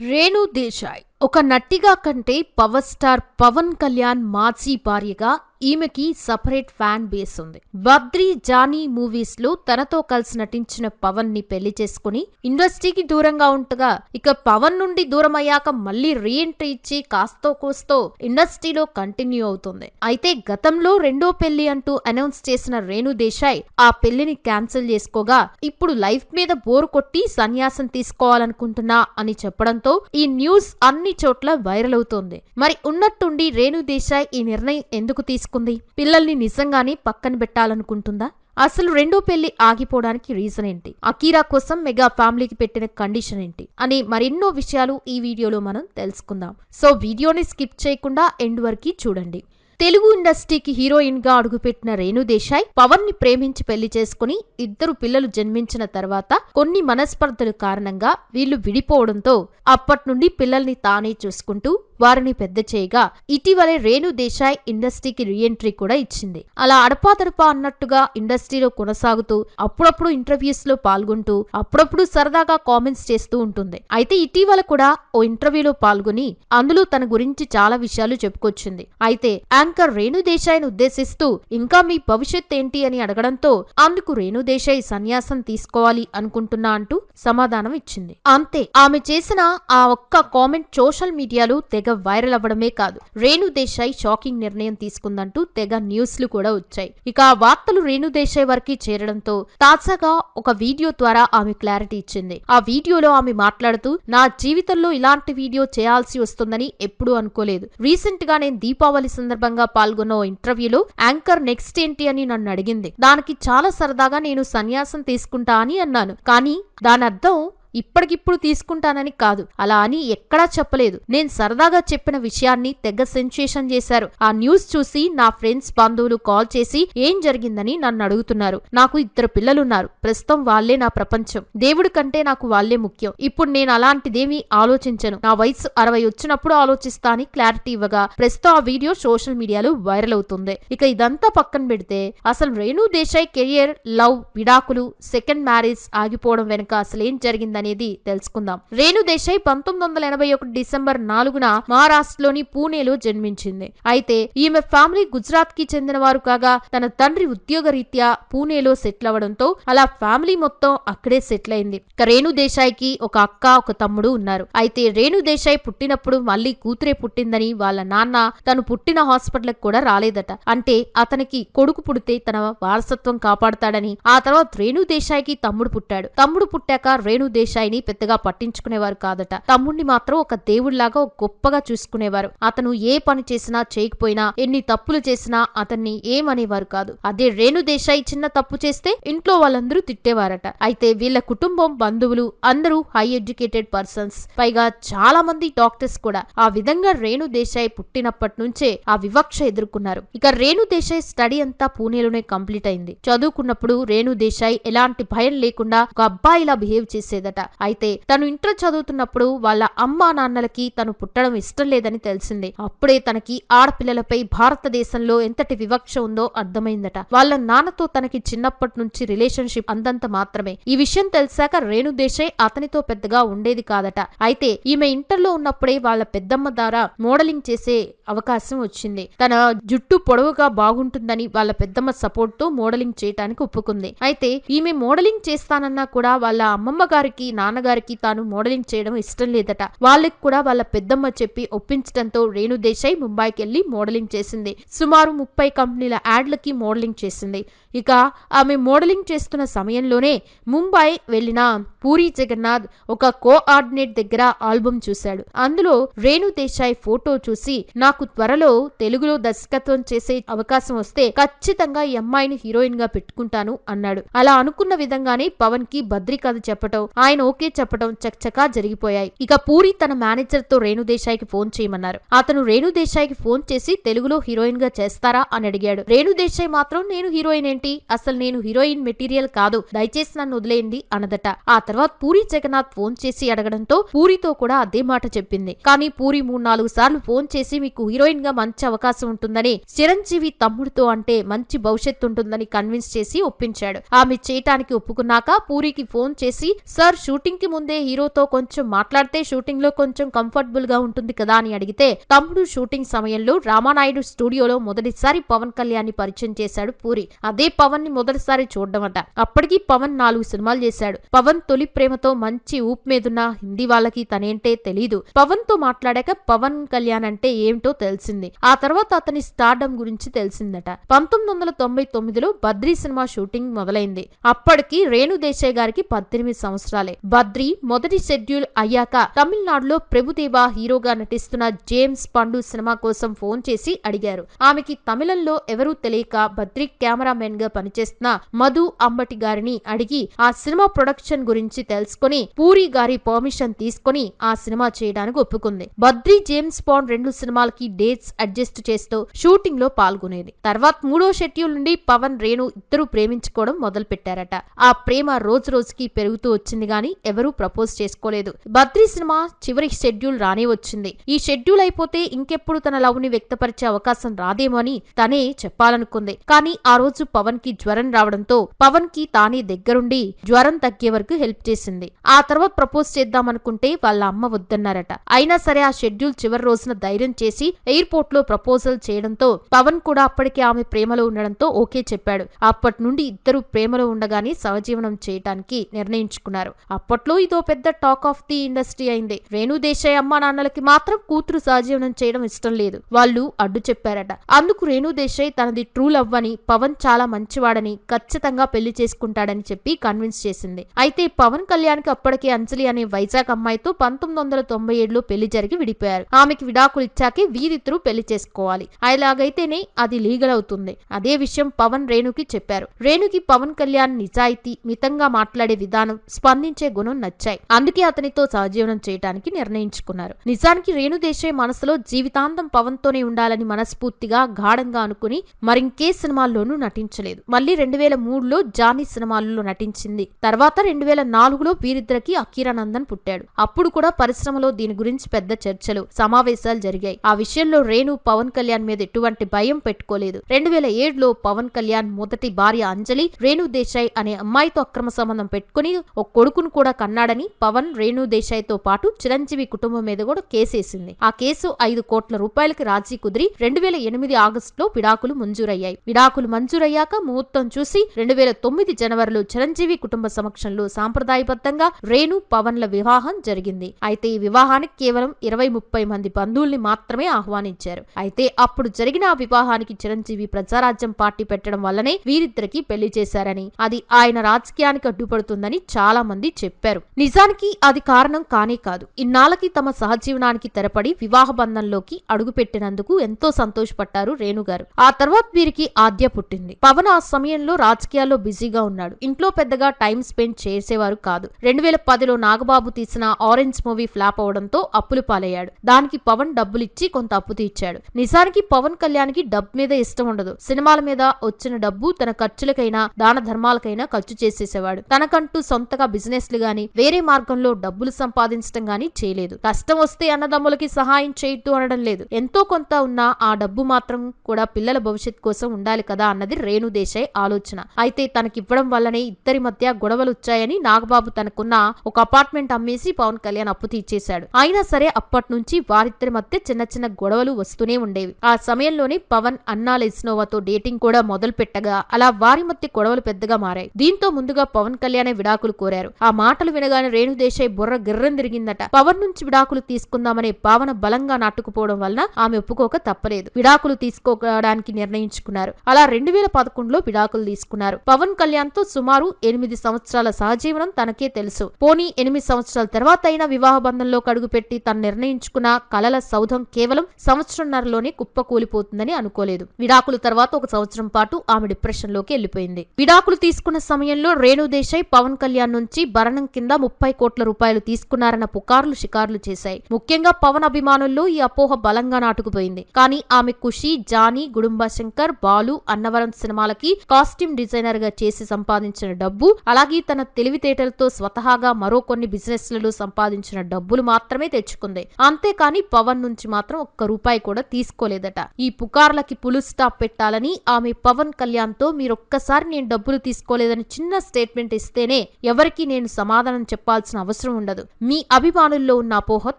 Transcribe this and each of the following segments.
రేణు దేశాయ్ ఒక నటిగా కంటే పవర్ స్టార్ పవన్ కళ్యాణ్ మాజీ భార్యగా ఈమెకి సపరేట్ ఫ్యాన్ బేస్ ఉంది. బద్రీ జానీ మూవీస్లో తనతో కలిసి నటించిన పవన్ని పెళ్ళి చేసుకుని ఇండస్ట్రీకి దూరంగా ఉంటగా ఇక పవన్ నుండి దూరం అయ్యాక మళ్ళీ రీఎంట్రీ ఇచ్చి కాస్తో కోస్తో ఇండస్ట్రీలో కంటిన్యూ అవుతుంది. అయితే గతంలో రెండో పెళ్ళి అంటూ అనౌన్స్ చేసిన రేణు దేశాయ్ ఆ పెళ్ళిని క్యాన్సిల్ చేసుకోగా ఇప్పుడు లైఫ్ మీద బోరు కొట్టి సన్యాసం తీసుకోవాలనుకుంటున్నా అని చెప్పడంతో ఈ న్యూస్ అన్ని చోట్ల వైరల్ అవుతోంది. మరి ఉన్నట్టుండి రేణు దేశాయ్ ఈ నిర్ణయం ఎందుకు తీసుకుంది. పిల్లల్ని నిజంగానే పక్కన పెట్టాలనుకుంటుందా? అసలు రెండో పెళ్ళి ఆగిపోవడానికి రీజన్ ఏంటి? అకీరా కోసం మెగా ఫ్యామిలీకి పెట్టిన కండిషన్ ఏంటి? అని మరెన్నో విషయాలు ఈ వీడియోలో మనం తెలుసుకుందాం. సో వీడియోని స్కిప్ చేయకుండా ఎండ్ వరకు చూడండి. తెలుగు ఇండస్ట్రీకి హీరోయిన్గా అడుగుపెట్టిన రేణు దేశాయ్ పవన్ని ప్రేమించి పెళ్ళి చేసుకుని ఇద్దరు పిల్లలు జన్మించిన తర్వాత కొన్ని మనస్పర్ధల కారణంగా వీళ్ళు విడిపోవడంతో అప్పటి నుండి పిల్లల్ని తానే చూసుకుంటూ వారిని పెద్ద చేయగా ఇటీవలే రేణు దేశాయ్ ఇండస్ట్రీకి రీఎంట్రీ కూడా ఇచ్చింది. అలా అడపాదడపా అన్నట్టుగా ఇండస్ట్రీలో కొనసాగుతూ అప్పుడప్పుడు ఇంటర్వ్యూస్లో పాల్గొంటూ అప్పుడప్పుడు సరదాగా కామెంట్స్ చేస్తూ ఉంటుంది. అయితే ఇటీవల కూడా ఓ ఇంటర్వ్యూలో పాల్గొని అందులో తన గురించి చాలా విషయాలు చెప్పుకొచ్చింది. అయితే యాంకర్ రేణు దేశాయ్ను ఉద్దేశిస్తూ ఇంకా మీ భవిష్యత్ ఏంటి? అని అడగడంతో అందుకు రేణు దేశాయ్ సన్యాసం తీసుకోవాలి అనుకుంటున్నా అంటూ సమాధానం ఇచ్చింది. అంతే ఆమె చేసిన ఆ ఒక్క కామెంట్ సోషల్ మీడియాలో తెగ వైరల్ అవ్వడమే కాదు. రేణు దేశాయ్ షాకింగ్ నిర్ణయం తీసుకుందంటూ తెగ న్యూస్లు కూడా వచ్చాయి. ఇక ఆ వార్తలు రేణు దేశాయ్ వరకు చేరడంతో తాజాగా ఒక వీడియో ద్వారా ఆమె క్లారిటీ ఇచ్చింది. ఆ వీడియోలో ఆమె మాట్లాడుతూ నా జీవితంలో ఇలాంటి వీడియో చేయాల్సి వస్తుందని ఎప్పుడూ అనుకోలేదు. రీసెంట్గా నేను దీపావళి సందర్భంగా పాల్గొన్న ఇంటర్వ్యూలో యాంకర్ నెక్స్ట్ ఏంటి అని నన్ను అడిగింది. దానికి చాలా సరదాగా నేను సన్యాసం తీసుకుంటా అని అన్నాను. కానీ దాని అర్థం ఇప్పటికిప్పుడు తీసుకుంటానని కాదు. అలా అని ఎక్కడా చెప్పలేదు. నేను సరదాగా చెప్పిన విషయాన్ని తెగ సెన్సేషన్ చేశారు. ఆ న్యూస్ చూసి నా ఫ్రెండ్స్ బంధువులు కాల్ చేసి ఏం జరిగిందని నన్ను అడుగుతున్నారు. నాకు ఇద్దరు పిల్లలున్నారు. ప్రస్తుతం వాళ్ళే నా ప్రపంచం. దేవుడి కంటే నాకు వాళ్ళే ముఖ్యం. ఇప్పుడు నేను అలాంటిదేమీ ఆలోచించను. నా వయసు అరవై వచ్చినప్పుడు ఆలోచిస్తా అని క్లారిటీ ఇవ్వగా ప్రస్తుతం ఆ వీడియో సోషల్ మీడియాలో వైరల్ అవుతుంది. ఇక ఇదంతా పక్కన పెడితే అసలు రేణు దేశాయ్ కెరియర్ లవ్ విడాకులు సెకండ్ మ్యారేజ్ ఆగిపోవడం వెనుక అసలు ఏం జరిగిందని అనేది తెలుసుకుందాం. రేణు దేశాయ్ పంతొమ్మిది వందల ఎనభై ఒకటి డిసెంబర్ నాలుగున మహారాష్ట్రలోని పూణేలో జన్మించింది. అయితే ఈమె ఫ్యామిలీ గుజరాత్కి చెందిన వారు కాగా తన తండ్రి ఉద్యోగ రీత్యా పూణేలో సెటిల్ అవ్వడంతో అలా ఫ్యామిలీ మొత్తం అక్కడే సెటిల్ అయింది రేణు దేశాయ్కి ఒక అక్క ఒక తమ్ముడు ఉన్నారు. అయితే రేణు దేశాయ్ పుట్టినప్పుడు మళ్ళీ కూతురే పుట్టిందని వాళ్ళ నాన్న తను పుట్టిన హాస్పిటల్ కూడా రాలేదట. అంటే అతనికి కొడుకు పుడితే తన వారసత్వం కాపాడతాడని ఆ తర్వాత రేణు దేశాయ్కి తమ్ముడు పుట్టాడు. తమ్ముడు పుట్టాక రేణు దేశాయ్ని పెద్దగా పట్టించుకునేవారు కాదట. తమ్ముణ్ణి మాత్రం ఒక దేవుళ్ళాగా గొప్పగా చూసుకునేవారు. అతను ఏ పని చేసినా చేయకపోయినా ఎన్ని తప్పులు చేసినా అతన్ని ఏమనేవారు కాదు. అదే రేణు దేశాయ్ చిన్న తప్పు చేస్తే ఇంట్లో వాళ్ళందరూ తిట్టేవారట. అయితే వీళ్ళ కుటుంబం బంధువులు అందరూ హై ఎడ్యుకేటెడ్ పర్సన్స్. పైగా చాలా మంది డాక్టర్స్ కూడా. ఆ విధంగా రేణు దేశాయ్ పుట్టినప్పటి నుంచే ఆ వివక్ష ఎదుర్కొన్నారు. ఇక రేణు దేశాయ్ స్టడీ అంతా పూణేలోనే కంప్లీట్ అయింది. చదువుకున్నప్పుడు రేణు దేశాయ్ ఎలాంటి భయం లేకుండా ఒక అబ్బాయిలా బిహేవ్ చేసేదట. అయితే తను ఇంటర్ చదువుతున్నప్పుడు వాళ్ళ అమ్మా నాన్నలకి తను పుట్టడం ఇష్టం లేదని తెలిసింది. అప్పుడే తనకి ఆడపిల్లలపై భారతదేశంలో ఎంతటి వివక్ష ఉందో అర్థమైందట. వాళ్ళ నాన్నతో తనకి చిన్నప్పటి నుంచి రిలేషన్షిప్ అందంత మాత్రమే. ఈ విషయం తెలిసాక రేణు దేశాయ్ అతనితో పెద్దగా ఉండేది కాదట. అయితే ఈమె ఇంటర్లో ఉన్నప్పుడే వాళ్ళ పెద్దమ్మ ద్వారా మోడలింగ్ చేసే అవకాశం వచ్చింది. తన జుట్టు పొడవుగా బాగుంటుందని వాళ్ళ పెద్దమ్మ సపోర్ట్తో మోడలింగ్ చేయటానికి ఒప్పుకుంది. అయితే ఈమె మోడలింగ్ చేస్తానన్నా కూడా వాళ్ళ అమ్మమ్మ గారికి నాన్నగారికి తాను మోడలింగ్ చేయడం ఇష్టం లేదట. వాళ్ళకి కూడా వాళ్ళ పెద్దమ్మ చెప్పి ఒప్పించడంతో రేణు దేశాయ్ ముంబైకి వెళ్ళి మోడలింగ్ చేసింది. సుమారు ముప్పై కంపెనీల యాడ్లకి మోడలింగ్ చేసింది. ఇక ఆమె మోడలింగ్ చేస్తున్న సమయంలోనే ముంబై వెళ్ళిన పూరి జగన్నాథ్ ఒక కోఆర్డినేట్ దగ్గర ఆల్బమ్ చూశాడు. అందులో రేణు దేశాయ్ ఫోటో చూసి నాకు త్వరలో తెలుగులో దర్శకత్వం చేసే అవకాశం వస్తే ఖచ్చితంగా ఈ అమ్మాయిని హీరోయిన్గా పెట్టుకుంటాను అన్నాడు. అలా అనుకున్న విధంగానే పవన్కి భద్రి కథ చెప్పటం ఆయన ఓకే చెప్పడం చకచకా జరిగిపోయాయి. ఇక పూరి తన మేనేజర్తో రేణుదేశాయికి ఫోన్ చేయమన్నారు. అతను రేణుదేశాయికి ఫోన్ చేసి తెలుగులో హీరోయిన్గా చేస్తారా అని అడిగాడు. రేణు దేశాయ్ మాత్రం నేను హీరోయిన్ ఏంటి? అసలు నేను హీరోయిన్ మెటీరియల్ కాదు. దయచేసి నన్ను వదిలేయండి అన్నదట. ఆ తర్వాత పూరి జగన్నాథ్ ఫోన్ చేసి అడగడంతో పూరితో కూడా అదే మాట చెప్పింది. కానీ పూరి మూడు నాలుగు సార్లు ఫోన్ చేసి మీకు హీరోయిన్గా మంచి అవకాశం ఉంటుందని చిరంజీవి తమ్ముడితో అంటే మంచి భవిష్యత్తు ఉంటుందని కన్విన్స్ చేసి ఒప్పించాడు. ఆమె చేయటానికి ఒప్పుకున్నాక పూరికి ఫోన్ చేసి సార్ షూటింగ్కి ముందే హీరోతో కొంచెం మాట్లాడితే షూటింగ్లో కొంచెం కంఫర్టబుల్గా ఉంటుంది కదా అని అడిగితే తమ్ముడు షూటింగ్ సమయంలో రామానాయుడు స్టూడియోలో మొదటిసారి పవన్ కళ్యాణ్ని పరిచయం చేశాడు పూరి. అదే పవన్ని మొదటిసారి చూడడం అట అప్పటికి పవన్ నాలుగు సినిమాలు చేశాడు. పవన్ తొలి ప్రేమతో మంచి ఊపు మీదున్న హిందీ వాళ్ళకి తనేంటే తెలీదు. పవన్తో మాట్లాడాక పవన్ కళ్యాణ్ అంటే ఏమిటో తెలిసింది. ఆ తర్వాత అతని స్టార్డమ్ గురించి తెలిసిందట. పంతొమ్మిది వందల తొంభై తొమ్మిదిలో బద్రీ సినిమా షూటింగ్ మొదలైంది. అప్పటికి రేణు దేశాయ్ గారికి పద్దెనిమిది సంవత్సరాలే. బద్రీ మొదటి షెడ్యూల్ అయ్యాక తమిళనాడులో ప్రభుదేవా హీరోగా నటిస్తున్న జేమ్స్ పండు సినిమా కోసం ఫోన్ చేసి అడిగారు. ఆమెకి తమిళంలో ఎవరూ తెలియక బద్రి కెమెరామెన్గా పనిచేస్తున్న మధు అంబటి గారిని అడిగి ఆ సినిమా ప్రొడక్షన్ గురించి తెలుసుకొని పూరి గారి పర్మిషన్ తీసుకొని ఆ సినిమా చేయడానికి ఒప్పుకుంది. బద్రి జేమ్స్ బాండ్ రెండు సినిమాలకి డేట్స్ అడ్జస్ట్ చేస్తూ షూటింగ్లో పాల్గొనేది. తర్వాత మూడో షెడ్యూల్ నుండి పవన్ రేణు ఇద్దరు ప్రేమించుకోవడం మొదలు పెట్టారట ఆ ప్రేమ రోజు రోజుకి పెరుగుతూ వచ్చింది కానీ ఎవరూ ప్రపోజ్ చేసుకోలేదు. బద్రీ సినిమా చివరి షెడ్యూల్ రానే వచ్చింది. ఈ షెడ్యూల్ అయిపోతే ఇంకెప్పుడు తన లవ్ని వ్యక్తపరిచే అవకాశం రాదేమో అని తనే చెప్పాలనుకుంది. కానీ ఆ రోజు పవన్కి జ్వరం రావడంతో పవన్కి తానే దగ్గరుండి జ్వరం తగ్గే వరకు హెల్ప్ చేసింది. ఆ తర్వాత ప్రపోజ్ చేద్దామనుకుంటే వాళ్ళ అమ్మ వద్దన్నారట. అయినా సరే ఆ షెడ్యూల్ చివరి రోజున ధైర్యం చేసి ఎయిర్పోర్ట్లో ప్రపోజల్ చేయడంతో పవన్ కూడా అప్పటికే ఆమె ప్రేమలో ఉండడంతో ఓకే చెప్పాడు. అప్పటి నుండి ఇద్దరు ప్రేమలో ఉండగానే సహజీవనం చేయటానికి నిర్ణయించుకున్నారు. అప్పట్లో ఇదో పెద్ద టాక్ ఆఫ్ ది ఇండస్ట్రీ అయింది. రేణు దేశాయ్ అమ్మా నాన్నలకి మాత్రం కూతురు సహజీవనం చేయడం ఇష్టం లేదు. వాళ్ళు అడ్డు చెప్పారట. అందుకు రేణు దేశాయ్ తనది ట్రూ లవ్ అని పవన్ చాలా మంచివాడని ఖచ్చితంగా పెళ్ళి చేసుకుంటాడని చెప్పి కన్విన్స్ చేసింది. అయితే పవన్ కళ్యాణ్కి అప్పటికే అంజలి అనే వైజాగ్ అమ్మాయితో పంతొమ్మిది వందల తొంభై ఏడులో పెళ్ళి జరిగి విడిపోయారు. ఆమెకి విడాకులు ఇచ్చాకే వీరిద్దరూ పెళ్ళి చేసుకోవాలి. అలాగైతేనే అది లీగల్ అవుతుంది. అదే విషయం పవన్ రేణుకి చెప్పారు. రేణుకి పవన్ కళ్యాణ్ నిజాయితీ మితంగా మాట్లాడే విధానం స్పందించే గుణం నచ్చాయి. అందుకే అతనితో సహజీవనం చేయడానికి నిర్ణయించుకున్నారు. నిజానికి రేణు దేశాయ్ మనసులో జీవితాంతం పవన్ తోనే ఉండాలని మనస్ఫూర్తిగా గాఢంగా అనుకుని మరింకే సినిమాల్లోనూ నటించలేదు. మళ్ళీ రెండు వేల మూడులో జానీ సినిమాల్లో నటించింది. తర్వాత రెండు వేల నాలుగులో వీరిద్దరికి అఖీరానందన్ పుట్టాడు. అప్పుడు కూడా పరిశ్రమలో దీని గురించి పెద్ద చర్చలు సమావేశాలు జరిగాయి. ఆ విషయంలో రేణు పవన్ కళ్యాణ్ మీద ఎటువంటి భయం పెట్టుకోలేదు. రెండు వేల ఏడులో పవన్ కళ్యాణ్ మొదటి భార్య అంజలి రేణు దేశాయ్ అనే అమ్మాయితో అక్రమ సంబంధం పెట్టుకుని ఒక కొడుకును కూడా కన్నాడని పవన్ రేణు దేశాయ్తో పాటు చిరంజీవి కుటుంబం మీద కూడా కేసేసింది. ఆ కేసు ఐదు కోట్ల రూపాయలకి రాజీ కుదిరి రెండు వేల ఎనిమిది ఆగస్టులో విడాకులు మంజూరయ్యాయి. విడాకులు మంజూరయ్యాక ముహూర్తం చూసి రెండు వేల తొమ్మిది జనవరిలో చిరంజీవి కుటుంబ సమక్షంలో సాంప్రదాయబద్ధంగా రేణు పవన్ల వివాహం జరిగింది. అయితే ఈ వివాహానికి కేవలం ఇరవై ముప్పై మంది బంధువుల్ని మాత్రమే ఆహ్వానించారు. అయితే అప్పుడు జరిగిన ఆ వివాహానికి చిరంజీవి ప్రజారాజ్యం పార్టీ పెట్టడం వల్లనే వీరిద్దరికి పెళ్ళి చేశారని అది ఆయన రాజకీయానికి అడ్డుపడుతుందని చాలా మంది చెప్పారు. నిజానికి అది కారణం కానే కాదు. ఇన్నాళ్ళకి తమ సహజీవనానికి తెరపడి వివాహ బంధంలోకి అడుగుపెట్టినందుకు ఎంతో సంతోషపడ్డారు రేణుగారు ఆ తర్వాత వీరికి ఆద్య పుట్టింది. పవన్ ఆ సమయంలో రాజకీయాల్లో బిజీగా ఉన్నాడు. ఇంట్లో పెద్దగా టైం స్పెండ్ చేసేవారు కాదు. రెండు వేల పదిలో నాగబాబు తీసిన ఆరెంజ్ మూవీ ఫ్లాప్ అవడంతో అప్పులు పాలయ్యాడు. దానికి పవన్ డబ్బులిచ్చి కొంత అప్పు తీర్చాడు. నిజానికి పవన్ కళ్యాణ్కి డబ్బు మీద ఇష్టం ఉండదు. సినిమాల మీద వచ్చిన డబ్బు తన ఖర్చులకైనా దాన ధర్మాలకైనా ఖర్చు చేసేసేవాడు. తనకంటూ సొంతగా బిజినెస్లు గాని వేరే మార్గంలో డబ్బులు సంపాదించడం గాని చేయలేదు. కష్టం వస్తే అన్నదమ్ములకి సహాయం చేయొద్దు అనడం లేదు. ఎంతో కొంత ఉన్న ఆ డబ్బు మాత్రం కూడా పిల్లల భవిష్యత్ కోసం ఉండాలి కదా అన్నది రేణు దేశాయ్ ఆలోచన. అయితే తనకివ్వడం వల్లనే ఇద్దరి మధ్య గొడవలు వచ్చాయని నాగబాబు తనకున్న ఒక అపార్ట్మెంట్ అమ్మేసి పవన్ కళ్యాణ్ అప్పు తీర్చేశాడు. అయినా సరే అప్పటి నుంచి వారిద్దరి మధ్య చిన్న చిన్న గొడవలు వస్తూనే ఉండేవి. ఆ సమయంలోనే పవన్ అన్నా లెస్నోవాతో డేటింగ్ కూడా మొదలు పెట్టగా అలా వారి మధ్య గొడవలు పెద్దగా మారాయి. దీంతో ముందుగా పవన్ కళ్యాణ్ విడాకులు కోరారు. ఆ మాటలు వినగానే రేణు దేశాయ్ బుర్ర గిర్రం తిరిగిందట. పవన్ నుంచి విడాకులు తీసుకుందామనే భావన బలంగా నాటుకుపోవడం వలన ఆమె ఒప్పుకోక తప్పలేదు. విడాకులు తీసుకోవడానికి నిర్ణయించుకున్నారు. అలా రెండు వేల పదకొండులో విడాకులు తీసుకున్నారు. పవన్ కళ్యాణ్తో సుమారు ఎనిమిది సంవత్సరాల సహజీవనం తనకే తెలుసు. పోనీ ఎనిమిది సంవత్సరాల తర్వాత అయినా వివాహ బంధంలో కడుగుపెట్టి తను నిర్ణయించుకున్న కలల సౌధం కేవలం సంవత్సరంన్నరలోనే కుప్పకూలిపోతుందని అనుకోలేదు. విడాకుల తర్వాత ఒక సంవత్సరం పాటు ఆమె డిప్రెషన్లోకి వెళ్ళిపోయింది విడాకులు తీసుకున్న సమయంలో రేణు దేశాయ్ పవన్ కళ్యాణ్ నుంచి కారణం కింద ముప్పై కోట్ల రూపాయలు తీసుకున్నారన్న పుకార్లు షికార్లు చేశాయి. ముఖ్యంగా పవన్ అభిమానుల్లో ఈ అపోహ బలంగా నాటుకుపోయింది. కానీ ఆమె ఖుషి జానీ గుడుంబ శంకర్ బాలు అన్నవరం సినిమాలకి కాస్ట్యూమ్ డిజైనర్గా చేసి సంపాదించిన డబ్బు అలాగే తన తెలివితేటలతో స్వతహాగా మరో కొన్ని బిజినెస్లలో సంపాదించిన డబ్బులు మాత్రమే తెచ్చుకుంది. అంతేకాని పవన్ నుంచి మాత్రం ఒక్క రూపాయి కూడా తీసుకోలేదట. ఈ పుకార్లకి పులు స్టాప్ పెట్టాలని ఆమె పవన్ కళ్యాణ్తో మీరొక్కసారి నేను డబ్బులు తీసుకోలేదని చిన్న స్టేట్మెంట్ ఇస్తేనే ఎవరికి నేను సమాధానం చెప్పాల్సిన అవసరం ఉండదు. మీ అభిమానుల్లో ఉన్న అపోహ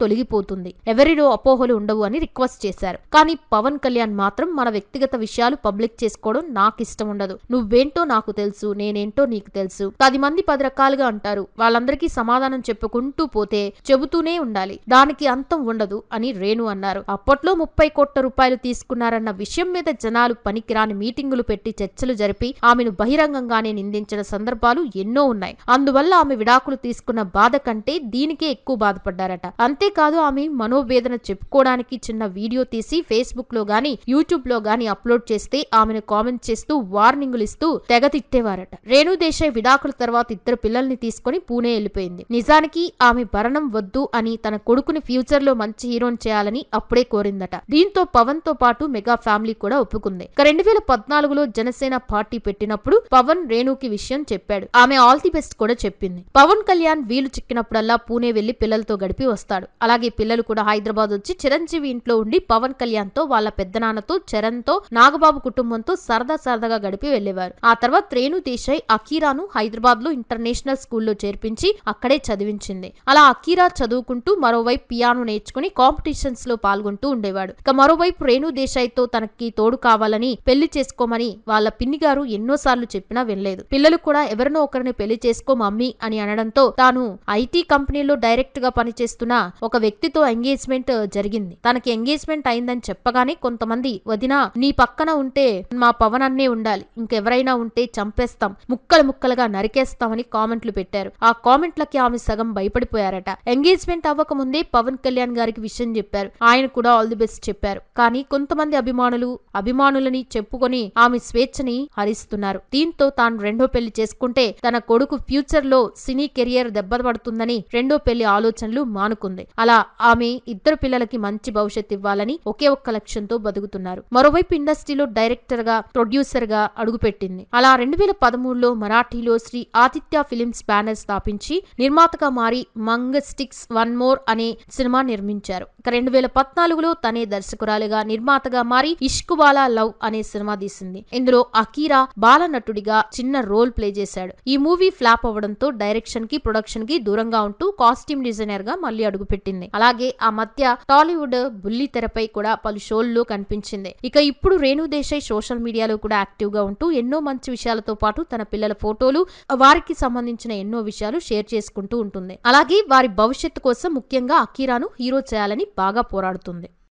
తొలగిపోతుంది. ఎవరిలో అపోహలు ఉండవు అని రిక్వెస్ట్ చేశారు. కానీ పవన్ కళ్యాణ్ మాత్రం మన వ్యక్తిగత విషయాలు పబ్లిక్ చేసుకోవడం నాకు ఇష్టం ఉండదు. నువ్వేంటో నాకు తెలుసు నేనేంటో నీకు తెలుసు. పది మంది పది రకాలుగా అంటారు. వాళ్ళందరికీ సమాధానం చెప్పుకుంటూ పోతే చెబుతూనే ఉండాలి. దానికి అంతం ఉండదు అని రేణు అన్నారు. అప్పట్లో ముప్పై కోట్ల రూపాయలు తీసుకున్నారన్న విషయం మీద జనాలు పనికిరాని మీటింగులు పెట్టి చర్చలు జరిపి ఆమెను బహిరంగంగానే నిందించిన సందర్భాలు ఎన్నో ఉన్నాయి. అందువల్ల ఆమె విడాకులు తీసుకున్న బాధ కంటే దీనికే ఎక్కువ బాధపడ్డారట. అంతేకాదు ఆమె మనోవేదన చెప్పుకోవడానికి చిన్న వీడియో తీసి ఫేస్బుక్లో గాని యూట్యూబ్లో గాని అప్లోడ్ చేస్తే ఆమెను కామెంట్ చేస్తూ వార్నింగులు ఇస్తూ తెగ తిట్టేవారట. రేణు దేశాయ్ విడాకుల తర్వాత ఇద్దరు పిల్లల్ని తీసుకుని పూణే వెళ్ళిపోయింది. నిజానికి ఆమె భరణం వద్దు అని తన కొడుకుని ఫ్యూచర్లో మంచి హీరోని చేయాలని అప్పుడే కోరిందట. దీంతో పవన్తో పాటు మెగా ఫ్యామిలీ కూడా ఒప్పుకుంది. ఇక రెండు వేల పద్నాలుగులో జనసేన పార్టీ పెట్టినప్పుడు పవన్ రేణుకి విషయం చెప్పాడు. ఆమె ఆల్ ది బెస్ట్ కూడా చెప్పింది. పవన్ కళ్యాణ్ వీలు చిక్కినప్పుడల్లా పూణే వెళ్ళి పిల్లలతో గడిపి వస్తాడు. అలాగే పిల్లలు కూడా హైదరాబాద్ వచ్చి చిరంజీవి ఇంట్లో ఉండి పవన్ కళ్యాణ్తో వాళ్ళ పెద్దనాన్నతో చరణ్తో నాగబాబు కుటుంబంతో సరదా సరదాగా గడిపి వెళ్ళేవారు ఆ తర్వాత రేణు దేశాయ్ అకీరాను హైదరాబాద్లో ఇంటర్నేషనల్ స్కూల్లో చేర్పించి అక్కడే చదివించింది. అలా అకీరా చదువుకుంటూ మరోవైపు పియానో నేర్చుకుని కాంపిటీషన్స్లో పాల్గొంటూ ఉండేవాడు. ఇక మరోవైపు రేణు దేశాయ్తో తనకి తోడు కావాలని పెళ్ళి చేసుకోమని వాళ్ళ పిన్ని గారు ఎన్నోసార్లు చెప్పినా వినలేదు. పిల్లలు కూడా ఎవరినో ఒకరిని పెళ్ళి చేసుకో మమ్మీ అని అనడంతో తాను ఐటీ కంపెనీలో డైరెక్ట్గా పనిచేస్తున్న ఒక వ్యక్తితో ఎంగేజ్మెంట్ జరిగింది. తనకి ఎంగేజ్మెంట్ అయిందని చెప్పగానే కొంతమంది వదిన నీ పక్కన ఉంటే మా పవన్ అన్నే ఉండాలి. ఇంకెవరైనా ఉంటే చంపేస్తాం. ముక్కలు ముక్కలుగా నరికేస్తామని కామెంట్లు పెట్టారు. ఆ కామెంట్లకి ఆమె సగం భయపడిపోయారట. ఎంగేజ్మెంట్ అవ్వక ముందే పవన్ కళ్యాణ్ గారికి విషయం చెప్పారు. ఆయన కూడా ఆల్ ది బెస్ట్ చెప్పారు. కానీ కొంతమంది అభిమానులు అభిమానులని చెప్పుకొని ఆమె స్వేచ్ఛని హరిస్తున్నారు. దీంతో తాను రెండో పెళ్ళి చేసుకుంటే తన కొడుకు ఫ్యూచర్లో సినీ కెరియర్ దెబ్బపడుతుందని రెండో పెళ్ళి ఆలోచనలు మానుకుంది. అలా ఆమె ఇద్దరు పిల్లలకి మంచి భవిష్యత్ ఇవ్వాలని ఒకే ఒక్క లక్ష్యంతో బతుకుతున్నారు. మరోవైపు ఇండస్ట్రీలో డైరెక్టర్గా ప్రొడ్యూసర్గా అడుగుపెట్టింది. అలా రెండు వేల పదమూడులో మరాఠీలో శ్రీ ఆదిత్య ఫిలిమ్స్ బ్యానర్ స్థాపించి నిర్మాతగా మారి మంగ స్టిక్స్ వన్ మోర్ అనే సినిమా నిర్మించారు. ఇక రెండు వేల పద్నాలుగులో తనే దర్శకురాలిగా నిర్మాతగా మారి ఇష్కువాలా లవ్ అనే సినిమా తీసింది. ఇందులో అకీరా బాల నటుడిగా చిన్న రోల్ ప్లే చేశాడు. ఈ మూవీ ఫ్లాప్ అవ్వడంతో డైరెక్షన్కి ప్రొడక్షన్కి దూరంగా ఉంటూ కాస్ట్యూమ్ డిజైనర్గా మళ్ళీ అడుగుపెట్టింది. అలాగే ఆ మధ్య టాలీవుడ్ బుల్లి తెరపై కూడా పలు షోల్లో కనిపించింది. ఇక ఇప్పుడు రేణు దేశాయ్ సోషల్ మీడియాలో కూడా యాక్టివ్గా ఉంటూ ఎన్నో మంచి విషయాలతో పాటు తన పిల్లల ఫోటోలు వారికి సంబంధించిన ఎన్నో విషయాలు షేర్ చేసుకుంటూ ఉంటుంది. అలాగే వారి భవిష్యత్తు కోసం ముఖ్యంగా అకీరాను హీరో చేయాలని బాగా పోరాడుతుంది.